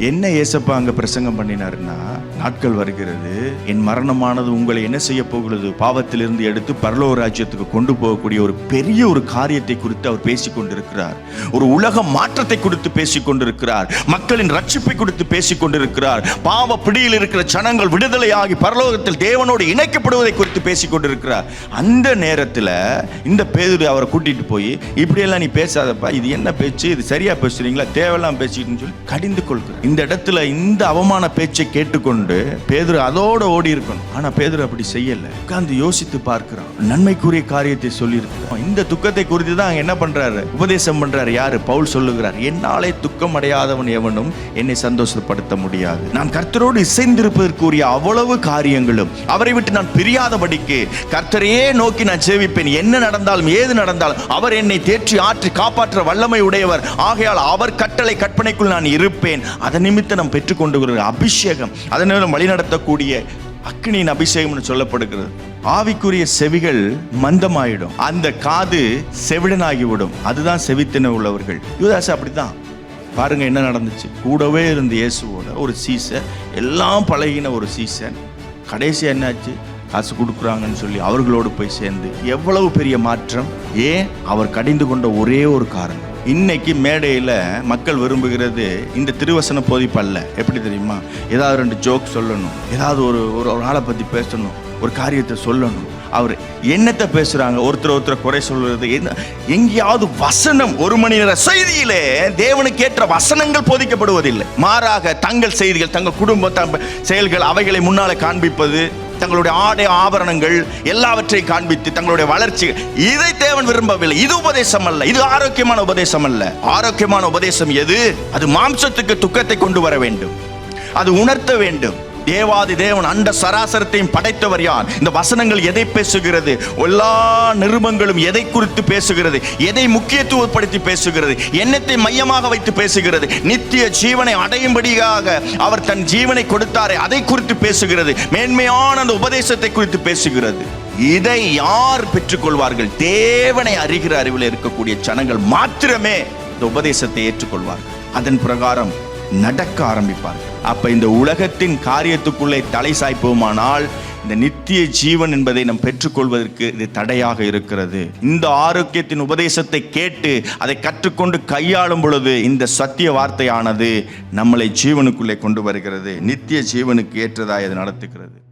என்ன ஏசப்பா அங்க பிரசங்கம் பண்ணினாருன்னா நாட்கள் வருகிறது. என் மரணமானது உங்களை என்ன செய்ய போகிறது? பாவத்திலிருந்து எடுத்து பரலோக ராஜ்யத்துக்கு கொண்டு போகக்கூடிய ஒரு பெரிய ஒரு காரியத்தை குறித்து அவர் பேசிக் கொண்டிருக்கிறார். ஒரு உலக மாற்றத்தை குறித்து பேசிக் கொண்டிருக்கிறார். மக்களின் ரட்சிப்பை குறித்து பேசிக் கொண்டிருக்கிறார். பாவ பிடியில் இருக்கிற ஜனங்கள் விடுதலையாகி பரலோகத்தில் தேவனோடு இணைக்கப்படுவதை குறித்து பேசிக் கொண்டிருக்கிறார். அந்த நேரத்தில் இந்த பேதுரு அவரை கூட்டிட்டு போய் இப்படியெல்லாம் நீ பேசாதப்பா. இது என்ன பேச்சு? இது சரியா பேசுறீங்களா? தேவையெல்லாம் பேசிக்கிட்டுன்னு சொல்லி கடிந்து கொள்கிறார். இந்த இடத்துல இந்த அவமான பேச்சை கேட்டுக்கொண்டு பேதர் அதோட ஓடி இருக்கணும். ஆனா பேதர் அப்படி செய்யல. உட்கார்ந்து யோசித்து பார்க்கிறான். நன்மைக்குரிய காரியத்தை சொல்லியிருக்கிறான். இந்த துக்கத்தை குறித்து தான் என்ன பண்றாரு? உபதேசம் பண்றாரு யாரு? பவுல் சொல்லுகிறார் என்னாலே துக்கம் அடையாதவன் எவனும் என்னை சந்தோஷப்படுத்த முடியாது. நான் கர்த்தரோடு இசைந்திருப்பதற்குரிய அவ்வளவு காரியங்களும் அவரை விட்டு நான் பிரியாதபடிக்கு கர்த்தரையே நோக்கி நான் சேவிப்பேன். என்ன நடந்தாலும் ஏது நடந்தாலும் அவர் என்னை தேற்றி ஆற்றி காப்பாற்ற வல்லமை உடையவர். ஆகையால் அவர் கட்டளை கற்பனைக்குள் நான் இருப்பேன். அதன் நிமித்தம் நாம் பெற்றுக்கொண்டு அபிஷேகம் அதன் மூலம் வழிநடத்தக்கூடிய அக்னியின் அபிஷேகம்னு சொல்லப்படுகிறது. ஆவிக்குரிய செவிகள் மந்தமாயிடும். அந்த காது செவிடனாகிவிடும். அதுதான் செவித்தின உள்ளவர்கள். யுவதாஸ் அப்படிதான் பாருங்க என்ன நடந்துச்சு? கூடவே இருந்த இயேசுவோட ஒரு சீசன் எல்லாம் பழகின ஒரு சீசன் கடைசி என்னாச்சு? காசு கொடுக்குறாங்கன்னு சொல்லி அவர்களோடு போய் சேர்ந்து எவ்வளவு பெரிய மாற்றம்? ஏன்? அவர் கடிந்து கொண்ட ஒரே ஒரு காரணம். இன்னைக்கு மேடையில் மக்கள் விரும்புகிறது இந்த திருவசன போதிப்பல்ல எப்படி தெரியுமா? ஏதாவது ரெண்டு ஜோக் சொல்லணும். ஏதாவது ஒரு ஒரு ஆளை பற்றி பேசணும். ஒரு காரியத்தை சொல்லணும். அவர் என்னத்தை பேசுகிறாங்க ஒருத்தர் ஒருத்தர் குறை சொல்கிறது என்ன எங்கேயாவது வசனம் ஒரு மணி நேர செய்தியிலே தேவனுக்கு ஏற்ற வசனங்கள் போதிக்கப்படுவதில்லை. மாறாக தங்கள் செய்திகள் தங்கள் குடும்ப செயல்கள் அவைகளை முன்னால் காண்பிப்பது தங்களுடைய ஆடை ஆபரணங்கள் எல்லாவற்றையும் காண்பித்து தங்களுடைய வளர்ச்சி. இதை தேவன் விரும்பவில்லை. இது உபதேசம் அல்ல. இது ஆரோக்கியமான உபதேசம் அல்ல. ஆரோக்கியமான உபதேசம் எது? அது மாம்சத்துக்கு துக்கத்தை கொண்டு வர வேண்டும். அது உணர்த்த வேண்டும். தேவாதி தேவன் அண்ட சராசரத்தையும் படைத்தவர் யார்? இந்த வசனங்கள் எதை பேசுகிறது? எல்லா நிருபங்களும் எதை குறித்து பேசுகிறது? எதை முக்கியத்துவப்படுத்தி பேசுகிறது? எண்ணத்தை மையமாக வைத்து பேசுகிறது. நித்திய ஜீவனை அடையும்படியாக அவர் தன் ஜீவனை கொடுத்தாரே அதை குறித்து பேசுகிறது. மேன்மையான அந்த உபதேசத்தை குறித்து பேசுகிறது. இதை யார் பெற்றுக்கொள்வார்கள்? தேவனை அறிகிற அறிவில் இருக்கக்கூடிய ஜனங்கள் மாத்திரமே இந்த உபதேசத்தை ஏற்றுக்கொள்வார்கள். அதன் பிரகாரம் நடக்க ஆரம்பிப்பார்கள். அப்ப இந்த உலகத்தின் காரியத்துக்குள்ளே தலை சாய்ப்போமானால் இந்த நித்திய ஜீவன் என்பதை நாம் பெற்றுக்கொள்வதற்கு இது தடையாக இருக்கிறது. இந்த ஆரோக்கியத்தின் உபதேசத்தை கேட்டு அதை கற்றுக்கொண்டு கையாளும் பொழுது இந்த சத்திய வார்த்தையானது நம்மளை ஜீவனுக்குள்ளே கொண்டு வருகிறது. நித்திய ஜீவனுக்கு ஏற்றதாய் அது நடத்துகிறது.